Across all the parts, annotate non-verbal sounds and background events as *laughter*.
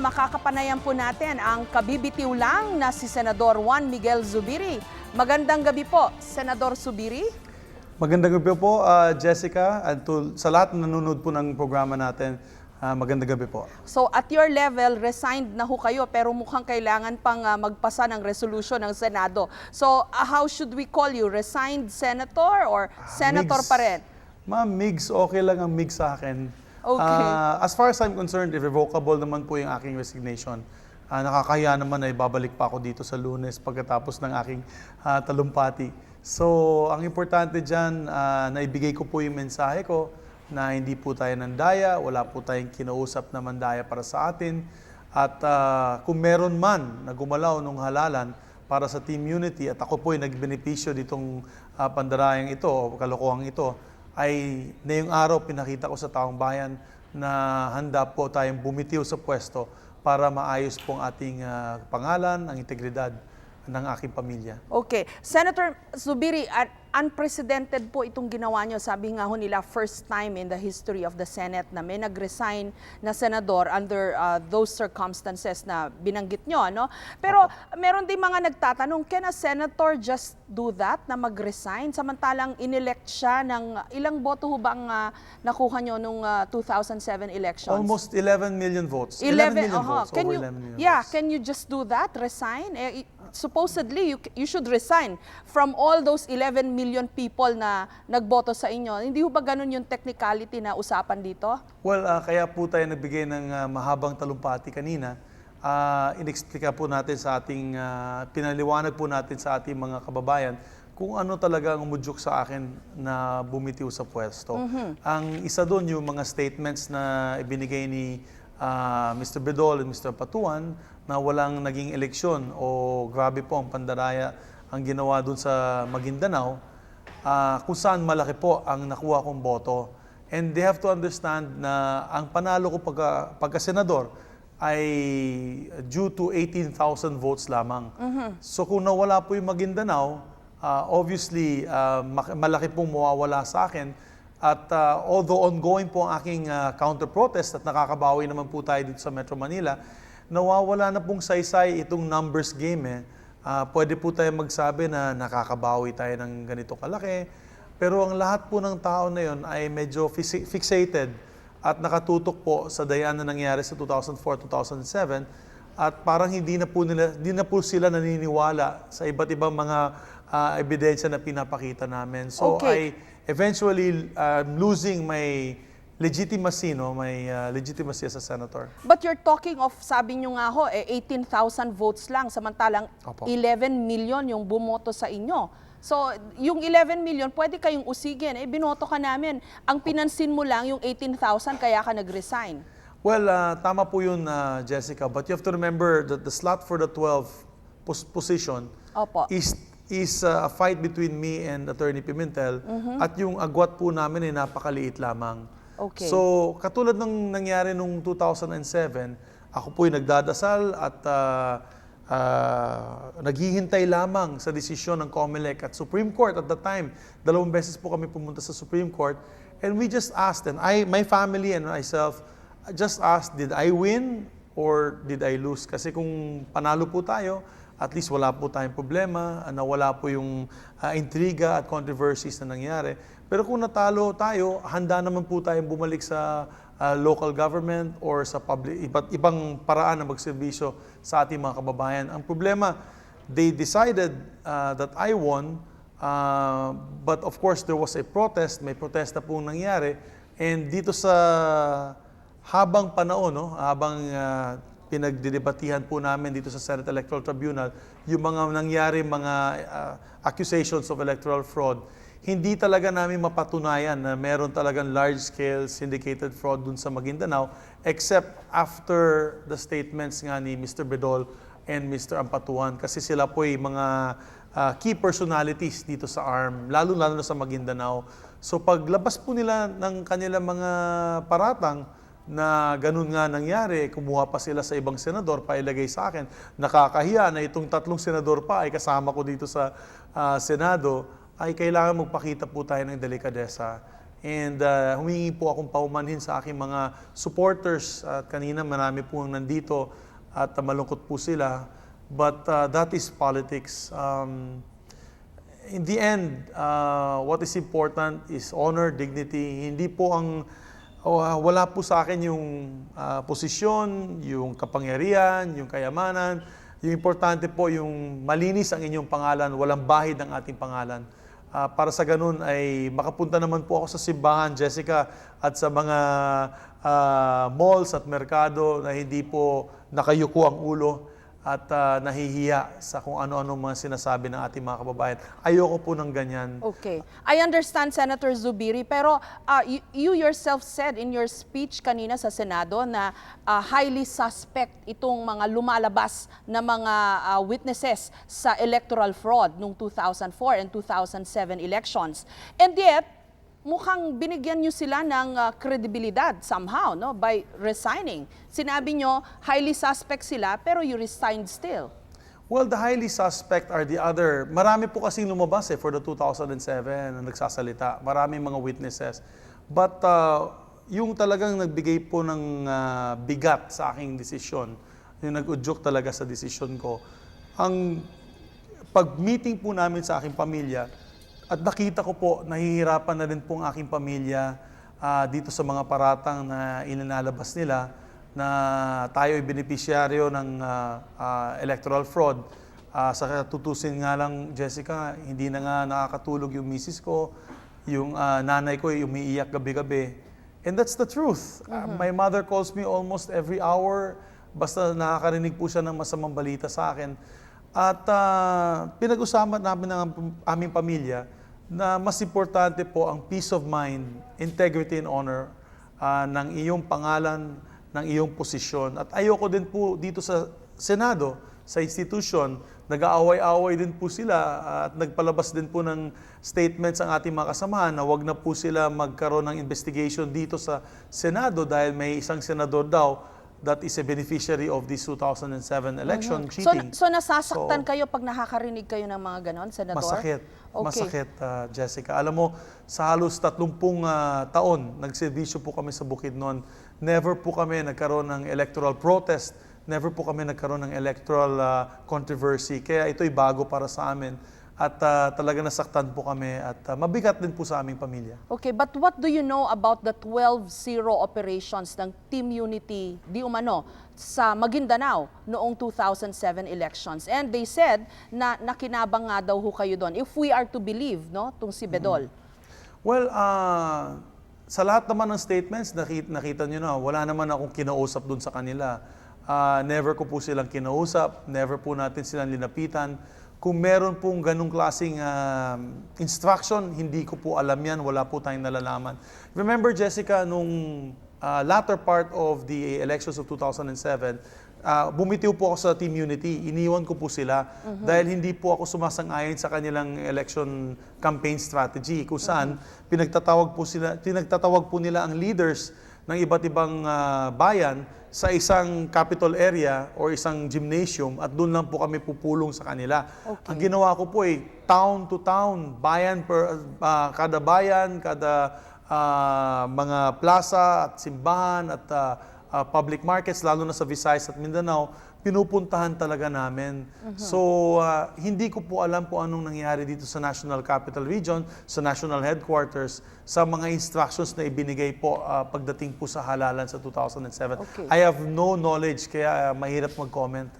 makakapanayan po natin ang kabibitiw lang na si Senador Juan Miguel Zubiri. Magandang gabi po, Senador Zubiri. Magandang gabi po, ah, Jessica, at to, sa lahat na nanonood po ng programa natin, ah, magandang gabi po. So at your level, resigned na ho kayo pero mukhang kailangan pang ah, magpasa ng resolution ng Senado. So ah, how should we call you? Resigned senator or senator Migs. pa rin? Ma'am, MIGS, okay lang ang MIGS sa akin. Okay. Ah, as far as I'm concerned, irrevocable naman po yung aking resignation. Ah, nakakahiya naman na ibabalik pa ako dito sa lunes pagkatapos ng aking ah, talumpati. So, ang importante dyan, ah, naibigay ko po yung mensahe ko na hindi po tayo nandaya, wala po tayong kinausap na mandaya para sa atin. At ah, kung meron man na gumalaw nung halalan para sa Team Unity at ako po ay nagbenepisyo ditong ah, pandarayang ito o kalokohang ito, ay ngayong araw pinakita ko sa taong bayan na handa po tayong bumitiw sa pwesto para maayos po ang ating ah, pangalan, ang integridad ng aking pamilya. Okay. Senator Zubiri, un- unprecedented po itong ginawa nyo. Sabi nga ho nila, first time in the history of the Senate na may nag-resign na senador under uh, those circumstances na binanggit nyo. Ano? Pero meron din mga nagtatanong, can a senator just do that, na mag-resign? Samantalang inelect siya ng, ilang boto ho ba ang uh, nakuha nyo nung uh, 2007 elections? Almost 11 million votes. 11, million aha. votes, Can you, 11 million yeah, votes. can you just do that? Resign? Eh, supposedly, you, you should resign from all those 11 million people na nagboto sa inyo. Hindi ba ganun yung technicality na usapan dito? Well, ah, kaya po tayo nagbigay ng ah, mahabang talumpati kanina. Ah, inexplika po natin sa ating, ah, pinaliwanag po natin sa ating mga kababayan kung ano talaga ang umudyok sa akin na bumitiw sa pwesto. Ang isa doon yung mga statements na ibinigay ni ah, Mr. Bedol and Mr. Patuan na walang naging eleksyon o grabe po ang pandaraya ang ginawa doon sa Maguindanao ah, kung saan malaki po ang nakuha kong boto. And they have to understand na ang panalo ko pagka, pagka-senador ay due to 18,000 votes lamang. So kung nawala po yung Maguindanao, ah, obviously mak- malaki pong mawawala sa akin. At ah, although ongoing po ang aking ah, counter-protest at nakakabawi naman po tayo dito sa Metro Manila, nawawala na pong saysay itong numbers game eh. Ah, pwede po tayo magsabi na nakakabawi tayo ng ganito kalaki. Pero ang lahat po ng tao na yon ay medyo fixated at nakatutok po sa dayan na nangyari sa 2004-2007 at parang hindi na po nila hindi na po sila naniniwala sa iba't ibang mga ah, ebidensya na pinapakita namin. So Okay. I eventually um, losing my legitimacy, no, my ah, legitimacy as a senator. But you're talking of, sabi nyo nga ho, eh, 18,000 votes lang, samantalang Opo. 11 million yung bumoto sa inyo. So, yung 11 million, pwede kayong usigin. Eh, binoto ka namin. Ang pinansin mo lang yung 18,000, kaya ka nag-resign. Well, ah, tama po yun, ah, Jessica. But you have to remember that the slot for the 12 pos- position Opo. is is ah, a fight between me and Attorney Pimentel at yung agwat po namin ay napakaliit lamang. Okay. So, katulad ng nangyari nung 2007, ako po'y nagdadasal at ah, ah, naghihintay lamang sa desisyon ng COMELEC at Supreme Court at the time. Dalawang beses po kami pumunta sa Supreme Court and we just asked, and I, my family and myself just asked, did I win or did I lose? Kasi kung panalo po tayo, at least wala po tayong problema, ah, nawala po yung ah, intriga at controversies na nangyari. Pero kung natalo tayo, handa naman po tayong bumalik sa ah, local government or sa public, iba't ibang paraan na magserbisyo sa ating mga kababayan. Ang problema, they decided ah, that I won, ah, but of course there was a protest, may protesta pong nangyari, and dito sa habang panahon, no, habang ah, pinagdidebatihan po namin dito sa Senate Electoral Tribunal, yung mga nangyari mga ah, accusations of electoral fraud, hindi talaga namin mapatunayan na meron talagang large-scale syndicated fraud dun sa Maguindanao, except after the statements nga ni Mr. Bedol and Mr. Ampatuan, kasi sila po ay mga ah, key personalities dito sa ARM, lalo-lalo na sa Maguindanao. So paglabas po nila ng kanilang mga paratang, na ganun nga nangyari, kumuha pa sila sa ibang senador, pailagay sa akin. Nakakahiya na itong tatlong senador pa ay kasama ko dito sa ah, Senado, ay kailangan magpakita po tayo ng delikadesa. And uh, humingi po akong paumanhin sa aking mga supporters. At kanina marami po ang nandito at uh, malungkot po sila. But uh, that is politics. Um, in the end, uh, what is important is honor, dignity. Hindi po ang ah, wala po sa akin yung ah, posisyon, yung kapangyarihan, yung kayamanan. Yung importante po yung malinis ang inyong pangalan, walang bahid ang ating pangalan. Ah, para sa ganun ay makapunta naman po ako sa simbahan, Jessica, at sa mga ah, malls at merkado na hindi po nakayuko ang ulo at ah, nahihiya sa kung ano-ano mga sinasabi ng ating mga kababayan. Ayoko po ng ganyan. Okay. I understand, Senator Zubiri, pero uh, you, you yourself said in your speech kanina sa Senado na uh, highly suspect itong mga lumalabas na mga uh, witnesses sa electoral fraud noong 2004 and 2007 elections. And yet, mukhang binigyan nyo sila ng uh, kredibilidad somehow no by resigning. Sinabi nyo highly suspect sila pero you resigned still. Well, the highly suspect are the other. Marami po kasing lumabas eh for the 2007 na nagsasalita. Maraming mga witnesses. But uh, yung talagang nagbigay po ng uh, bigat sa aking desisyon, yung nag-udyok talaga sa desisyon ko, ang pag-meeting po namin sa aking pamilya, at nakita ko po, nahihirapan na rin po ang aking pamilya ah, dito sa mga paratang na ilinalabas nila na tayo ay benepisyaryo ng ah, ah, electoral fraud. Ah, sa tutusin nga lang, Jessica, hindi na nga nakakatulog yung misis ko, yung ah, nanay ko ay umiiyak gabi-gabi. And that's the truth. Ah, my mother calls me almost every hour, basta nakakarinig po siya ng masamang balita sa akin. At ah, pinag-usapan namin ng aming pamilya na mas importante po ang peace of mind, integrity and honor ah, ng iyong pangalan, ng iyong posisyon. At ayoko din po dito sa Senado, sa institution, nag-aaway-away din po sila at nagpalabas din po ng statements ang ating mga kasamahan na wag na po sila magkaroon ng investigation dito sa Senado dahil may isang senador daw that is a beneficiary of this 2007 election So, cheating. so nasasaktan So- kayo pag nakakarinig kayo ng mga ganon, Senador? Masakit. Okay. Masakit, uh, Jessica. Alam mo, sa halos 30 uh, taon, nagservisyo po kami sa Bukidnon. Never po kami nagkaroon ng electoral protest. Never po kami nagkaroon ng electoral uh, controversy. Kaya ito'y bago para sa amin. At uh, talaga nasaktan po kami at uh, mabigat din po sa aming pamilya. Okay, but what do you know about the 12-0 operations ng Team Unity di umano sa Maguindanao noong 2007 elections? And they said na nakinabang nga daw ho kayo doon. If we are to believe, no, tung si Bedol. Well, ah, sa lahat naman ng statements, nakita, nakita nyo na, wala naman akong kinausap dun sa kanila. Ah, never ko po silang kinausap, never po natin silang linapitan. Kung meron pong ganong klaseng ah, instruction, hindi ko po alam yan, wala po tayong nalalaman. Remember, Jessica, nung ah, latter part of the elections of 2007, ah, bumitiw po ako sa Team Unity. Iniwan ko po sila dahil hindi po ako sumasang-ayon sa kanilang election campaign strategy kung saan pinagtatawag po sila pinagtatawag po nila ang leaders ng iba't ibang ah, bayan sa isang capital area or isang gymnasium at doon lang po kami pupulong sa kanila. Okay. Ang ginawa ko po ay town to town, bayan per ah, kada bayan, kada ah, mga plaza at simbahan at ah, ah, public markets lalo na sa Visayas at Mindanao, pinupuntahan talaga namin. So ah, hindi ko po alam kung anong nangyari dito sa National Capital Region, sa National Headquarters sa mga instructions na ibinigay po ah, pagdating po sa halalan sa 2007. Okay. I have no knowledge kaya ah, mahirap mag-comment.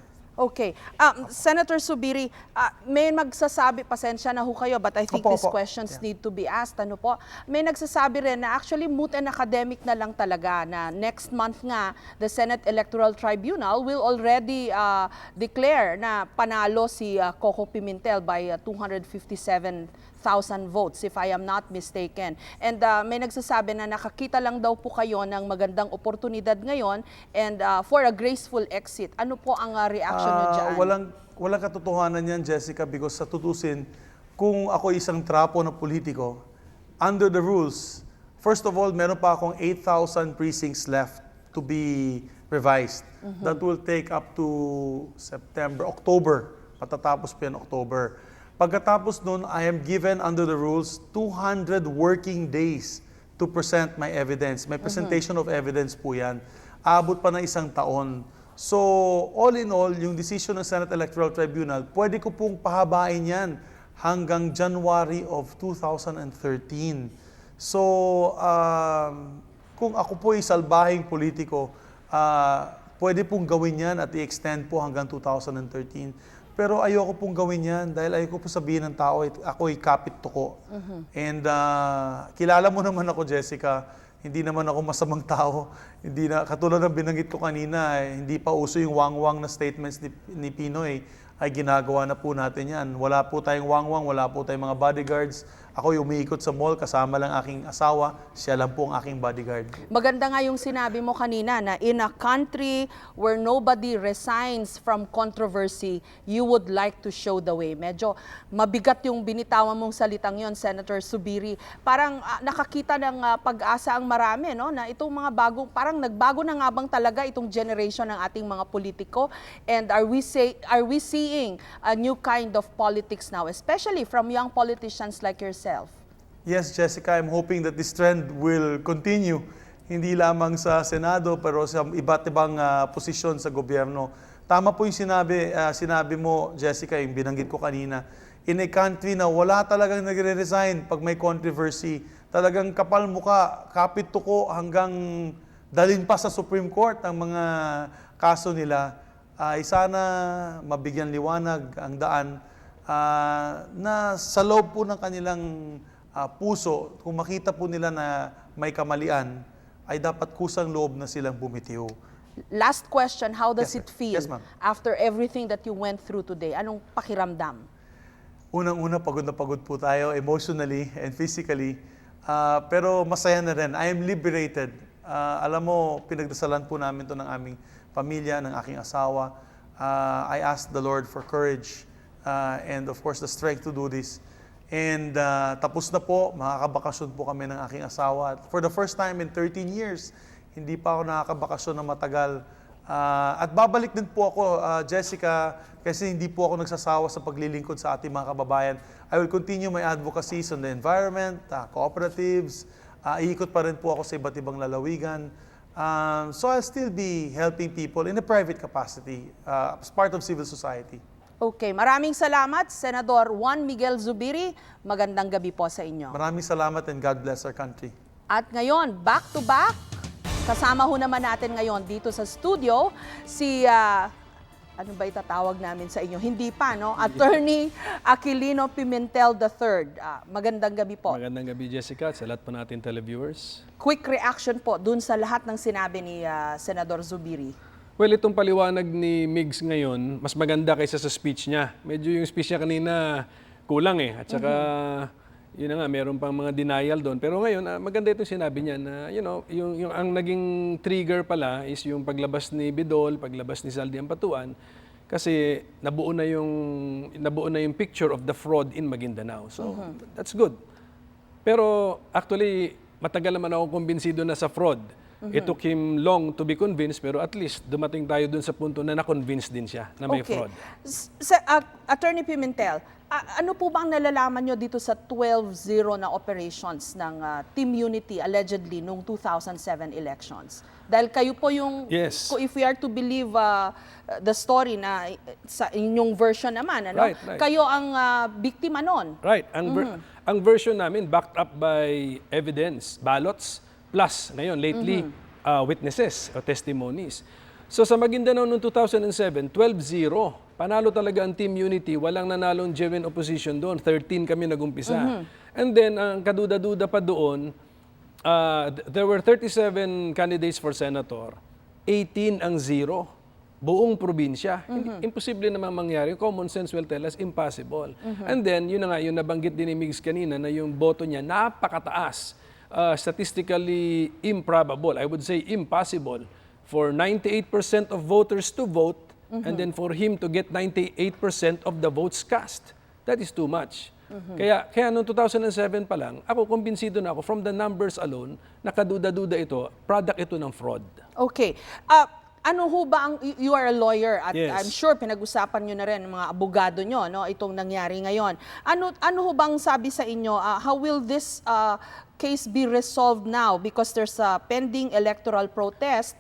Okay. Um, Senator Subiri, ah, may magsasabi, pasensya na ho kayo, but I think Opo, these opo. questions Yeah. need to be asked. Ano po? May nagsasabi rin na actually moot and academic na lang talaga na next month nga, the Senate Electoral Tribunal will already ah, declare na panalo si ah, Coco Pimentel by ah, 257,000 votes, if I am not mistaken. And ah, may nagsasabi na nakakita lang daw po kayo ng magandang oportunidad ngayon and ah, for a graceful exit. Ano po ang ah, reaction nyo Ah, dyan? Walang, walang katotohanan yan, Jessica, because sa tutusin, kung ako isang trapo na politiko, under the rules, first of all, meron pa akong 8,000 precincts left to be revised. That will take up to September, October. Patatapos pa yan October. Pagkatapos nun, I am given under the rules 200 working days to present my evidence. May presentation of evidence po yan. Abot pa ng isang taon. So, all in all, yung decision ng Senate Electoral Tribunal, pwede ko pong pahabain yan hanggang January of 2013. So, um, kung ako po ay salbahing politiko, ah, pwede pong gawin yan at i-extend po hanggang 2013. Pero ayoko pong gawin yan dahil ayoko po sabihin ng tao, "Ay, ako ay kapit tuko. And ah, kilala mo naman ako, Jessica, hindi naman ako masamang tao. Hindi na, katulad ng binanggit ko kanina, eh, hindi pa uso yung wang-wang na statements ni, ni Pinoy ay ginagawa na po natin yan. Wala po tayong wang-wang, wala po tayong mga bodyguards. Ako yung umiikot sa mall, kasama lang aking asawa, siya lang po ang aking bodyguard. Maganda nga yung sinabi mo kanina na in a country where nobody resigns from controversy, you would like to show the way. Medyo mabigat yung binitawan mong salitang yon, Senator Subiri. Parang ah, nakakita ng ah, pag-asa ang marami, no? Na itong mga bagong, parang nagbago na nga bang talaga itong generation ng ating mga politiko? And are we say, are we seeing a new kind of politics now, especially from young politicians like yourself? Yes, Jessica, I'm hoping that this trend will continue. Hindi lamang sa Senado, pero sa iba't ibang ah, posisyon sa gobyerno. Tama po yung sinabi, ah, sinabi mo, Jessica, yung binanggit ko kanina. In a country na wala talagang nagre-resign pag may controversy, talagang kapal muka, kapit tuko hanggang dalin pa sa Supreme Court ang mga kaso nila, ay sana mabigyan liwanag ang daan ah, na sa loob po ng kanilang ah, puso, kung makita po nila na may kamalian, ay dapat kusang loob na silang bumitiw. Last question, how does Yes, it feel Yes, after everything that you went through today? Anong pakiramdam? Unang-una, pagod na pagod po tayo emotionally and physically. Ah, pero masaya na rin. I am liberated. Ah, alam mo, pinagdasalan po namin to ng aming pamilya, ng aking asawa. Ah, I asked the Lord for courage ah, and of course the strength to do this. And ah, tapos na po, makakabakasyon po kami ng aking asawa. For the first time in 13 years, hindi pa ako nakakabakasyon na matagal. Ah, at babalik din po ako, ah, Jessica, kasi hindi po ako nagsasawa sa paglilingkod sa ating mga kababayan. I will continue my advocacies on the environment, ah, cooperatives, ah, iikot pa rin po ako sa iba't ibang lalawigan. Um, so I'll still be helping people in a private capacity ah, as part of civil society. Okay, maraming salamat, Senador Juan Miguel Zubiri. Magandang gabi po sa inyo. Maraming salamat and God bless our country. At ngayon, back to back, kasama ho naman natin ngayon dito sa studio si, ah, ano ba itatawag namin sa inyo? Hindi pa, no? Attorney Aquilino Pimentel III. Ah, magandang gabi po. Magandang gabi Jessica at sa lahat po natin televiewers. Quick reaction po dun sa lahat ng sinabi ni ah, Senador Zubiri. Well, itong paliwanag ni Migs ngayon, mas maganda kaysa sa speech niya. Medyo yung speech niya kanina kulang eh. At saka, yun na nga, meron pang mga denial doon. Pero ngayon, ah, maganda itong sinabi niya na, you know, yung, yung, ang naging trigger pala is yung paglabas ni Bidol, paglabas ni Saldi Ampatuan, kasi nabuo na yung nabuo na yung picture of the fraud in Maguindanao. So, that's good. Pero actually, matagal naman ako kumbinsido na sa fraud. It took him long to be convinced, pero at least dumating tayo dun sa punto na na-convince din siya na may fraud. S- sa- ah, Attorney Pimentel, ah, ano po bang nalalaman nyo dito sa 12-0 na operations ng ah, Team Unity allegedly noong 2007 elections? Dahil kayo po yung, Yes. if we are to believe ah, the story na eh, sa inyong version naman, ano? Right, right. kayo ang ah, biktima nun. Right. Ang, ver- ang version namin backed up by evidence, ballots, plus ngayon lately uh, witnesses o testimonies. So sa Maguindanao noong 2007, 12-0. Panalo talaga ang Team Unity. Walang nanalong genuine opposition doon. 13 kami nagumpisa. And then ang kaduda-duda pa doon, uh, th- there were 37 candidates for senator. 18 ang zero. Buong probinsya. Hindi- Imposible naman mangyari. Common sense will tell us impossible. And then, yun na nga, yung nabanggit din ni Migs kanina na yung boto niya napakataas. Uh, statistically improbable. I would say impossible for 98% of voters to vote and then for him to get 98% of the votes cast. That is too much. Kaya, kaya noong 2007 pa lang, ako kumbinsido na ako from the numbers alone, nakaduda-duda ito, product ito ng fraud. Okay. Ah, ano ho ba ang, you are a lawyer at Yes. I'm sure pinag-usapan nyo na rin mga abogado nyo, no, itong nangyari ngayon. Ano, ano ho bang sabi sa inyo, ah, how will this ah, case be resolved now? Because there's a pending electoral protest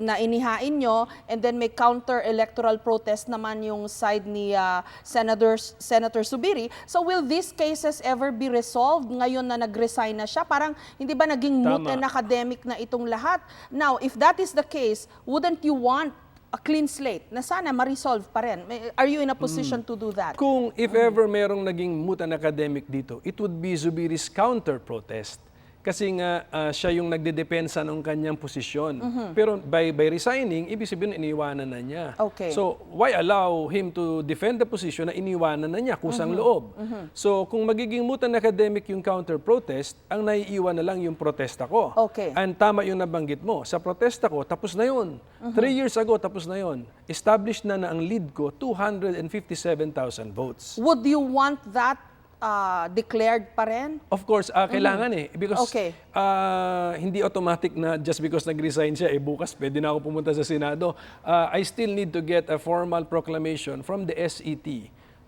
na inihain nyo and then may counter-electoral protest naman yung side ni ah, Senator, Senator Subiri. So will these cases ever be resolved ngayon na nag-resign na siya? Parang hindi ba naging moot Tama. and academic na itong lahat? Now, if that is the case, wouldn't you want a clean slate na sana ma-resolve pa rin? Are you in a position to do that? Kung if ever merong naging moot and academic dito, it would be Zubiri's counter-protest. Kasi nga ah, siya yung nagdedepensa ng kanyang posisyon. Pero by by resigning, ibig sabihin iniwanan na niya. Okay. So why allow him to defend the position na iniwanan na niya kusang loob? So kung magiging moot and academic yung counter-protest, ang naiiwan na lang yung protesta ko. Okay. And tama yung nabanggit mo. Sa protesta ko, tapos na yun. Three years ago, tapos na yun. Established na na ang lead ko, 257,000 votes. Would you want that uh, declared pa rin? Of course, ah, kailangan eh. Because Okay. ah, hindi automatic na just because nag-resign siya, eh bukas pwede na ako pumunta sa Senado. Ah, I still need to get a formal proclamation from the SET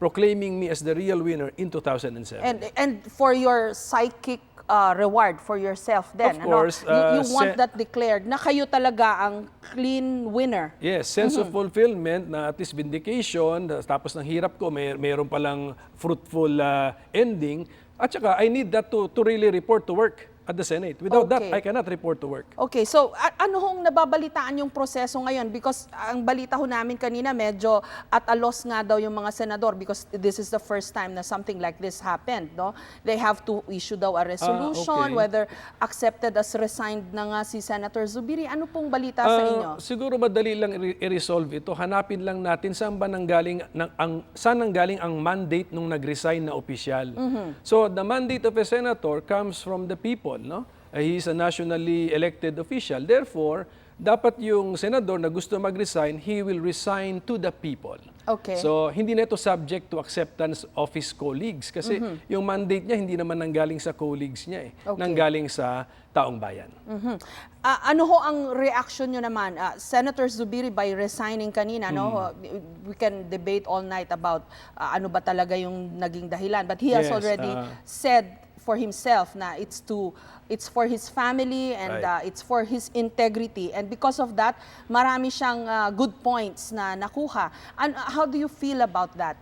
proclaiming me as the real winner in 2007. And and for your psychic uh, reward for yourself then, Of course, ano? You- you, uh, want that declared na kayo talaga ang clean winner. Yes, sense Mm-hmm. of fulfillment na at least vindication, tapos ng hirap ko, may mayroon palang fruitful ah, ending. At saka, I need that to, to really report to work at the Senate. Without that, Okay. I cannot report to work. Okay, so ano hong nababalitaan yung proseso ngayon? Because ang balita ho namin kanina, medyo at a loss nga daw yung mga senador because this is the first time na something like this happened, no? They have to issue daw a resolution, okay. whether accepted as resigned na nga si Senator Zubiri. Ano pong balita sa Ah, inyo? siguro madali lang i-resolve ito. Hanapin lang natin saan ba nanggaling ng ang saan nanggaling ang mandate nung nag-resign na opisyal. Mm-hmm. So the mandate of a senator comes from the people, no? Uh, he is a nationally elected official. Therefore, dapat yung senador na gusto mag-resign, he will resign to the people. Okay. So, hindi na ito subject to acceptance of his colleagues kasi yung mandate niya hindi naman nanggaling sa colleagues niya eh. Mm-hmm. Okay. Nanggaling sa taong bayan. Mhm. Ah, ano ho ang reaction nyo naman? Ah, Senator Zubiri, by resigning kanina, no, Hmm. we can debate all night about ah, ano ba talaga yung naging dahilan. But he has Yes, already ah. said for himself na it's to it's for his family and Right. ah, it's for his integrity and because of that marami siyang ah, good points na nakuha An- how do you feel about that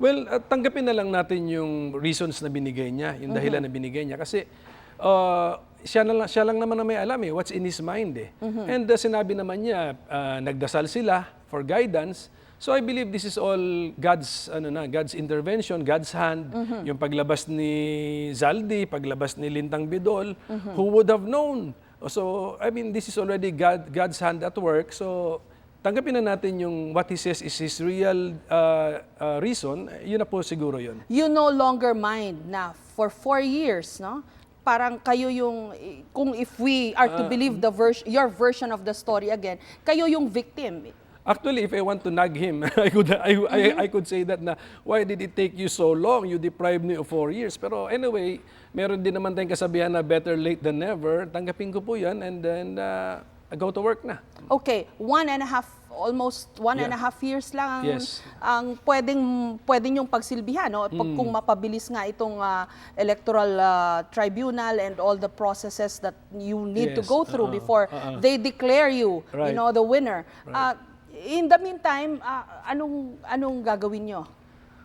Well, uh, tanggapin na lang natin yung reasons na binigay niya, yung dahilan na binigay niya. Kasi uh, siya, na lang, siya lang naman na may alam eh, what's in his mind eh. And uh, sinabi naman niya, uh, nagdasal sila for guidance. So I believe this is all God's ano na, God's intervention, God's hand. Yung paglabas ni Zaldi, paglabas ni Lintang Bidol, who would have known? So I mean, this is already God, God's hand at work. So tanggapin na natin yung what he says is his real uh, uh, reason, yun na po siguro yun. you no longer mind na for four years, no? Parang kayo yung, kung if we are to believe the vers- your version of the story again, kayo yung victim. Actually, if I want to nag him, *laughs* I could, I, I, I could say that na, why did it take you so long? You deprived me of four years. Pero anyway, meron din naman tayong kasabihan na better late than never. Tanggapin ko po yan and then uh, go to work na. Okay, one and a half, almost one and a Yeah. half years lang ang, Yes. ang pwedeng, pwedeng yung pagsilbihan. No? Pag, Kung mapabilis nga itong ah, electoral ah, tribunal and all the processes that you need to Yes, go through uh-uh, before uh-uh. they declare you, you Right. know, the winner. Ah, in the meantime, ah, anong, anong gagawin nyo?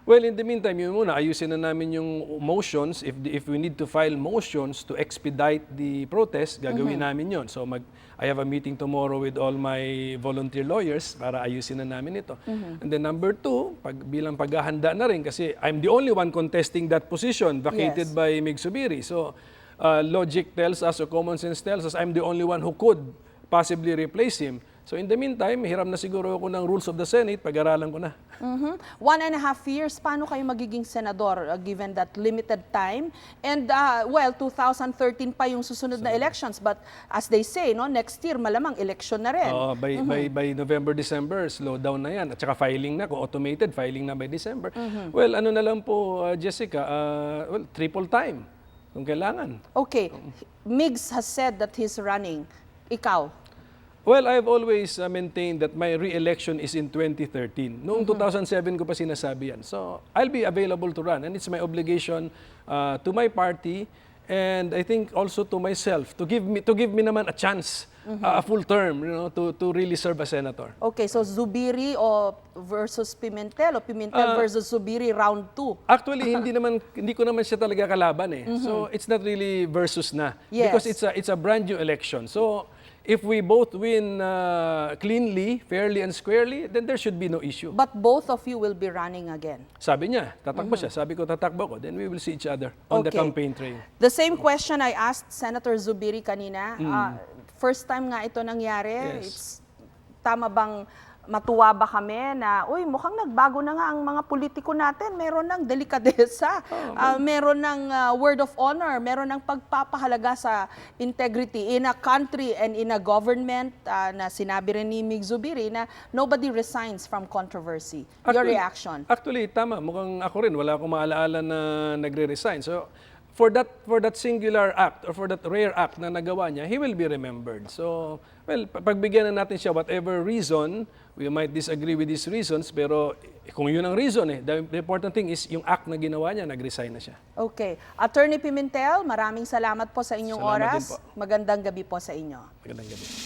Well, in the meantime, yun muna, ayusin na namin yung motions. If, if we need to file motions to expedite the protest, gagawin namin yon. So mag, I have a meeting tomorrow with all my volunteer lawyers para ayusin na namin ito. And then number two, pag, bilang paghahanda na rin, kasi I'm the only one contesting that position vacated Yes. by Mig Subiri. So uh, logic tells us, or common sense tells us, I'm the only one who could possibly replace him. So in the meantime, hiram na siguro ako ng rules of the Senate, pag-aralan ko na. Mhm. One and a half years, paano kayo magiging senador uh, given that limited time? And uh, well, 2013 pa yung susunod na elections, but as they say, no, next year malamang election na rin. Oo, by, by, by November, December, slow down na yan. At saka filing na, kung automated, filing na by December. Well, ano na lang po, uh, Jessica, uh, well, triple time kung kailangan. Okay, Migs has said that he's running. Ikaw, Well, I've always uh, maintained that my re-election is in 2013. Noong 2007 ko pa sinasabi yan. So, I'll be available to run and it's my obligation uh, to my party and I think also to myself to give me to give me naman a chance, uh, a full term, you know, to to really serve as senator. Okay, so Zubiri o versus Pimentel o Pimentel Ah. versus Zubiri round 2. Actually, hindi *laughs* naman hindi ko naman siya talaga kalaban eh. So it's not really versus na Yes. because it's a it's a brand new election. So if we both win uh, cleanly, fairly and squarely, then there should be no issue. But both of you will be running again. Sabi niya, tatakbo siya. Sabi ko, tatakbo ko. Then we will see each other on the Okay. campaign trail. The same question I asked Senator Zubiri kanina. Mm. Ah, first time nga ito nangyari. Yes. It's, tama bang matuwa ba kami na, uy, mukhang nagbago na nga ang mga politiko natin. Meron ng delikadesa, *laughs* Oh, ah, meron ng ah, word of honor, meron ng pagpapahalaga sa integrity in a country and in a government ah, na sinabi rin ni Mig Zubiri na nobody resigns from controversy. Your Actually- reaction? Actually, tama. Mukhang ako rin. Wala akong maalaala na nagre-resign. So, for that for that singular act or for that rare act na nagawa niya, he will be remembered. So, well, pa- pagbigyan na natin siya whatever reason, we might disagree with these reasons, pero kung yun ang reason eh, the, the important thing is yung act na ginawa niya, nag-resign na siya. Okay. Attorney Pimentel, maraming salamat po sa inyong Salamat oras. Magandang gabi po sa inyo. Magandang gabi.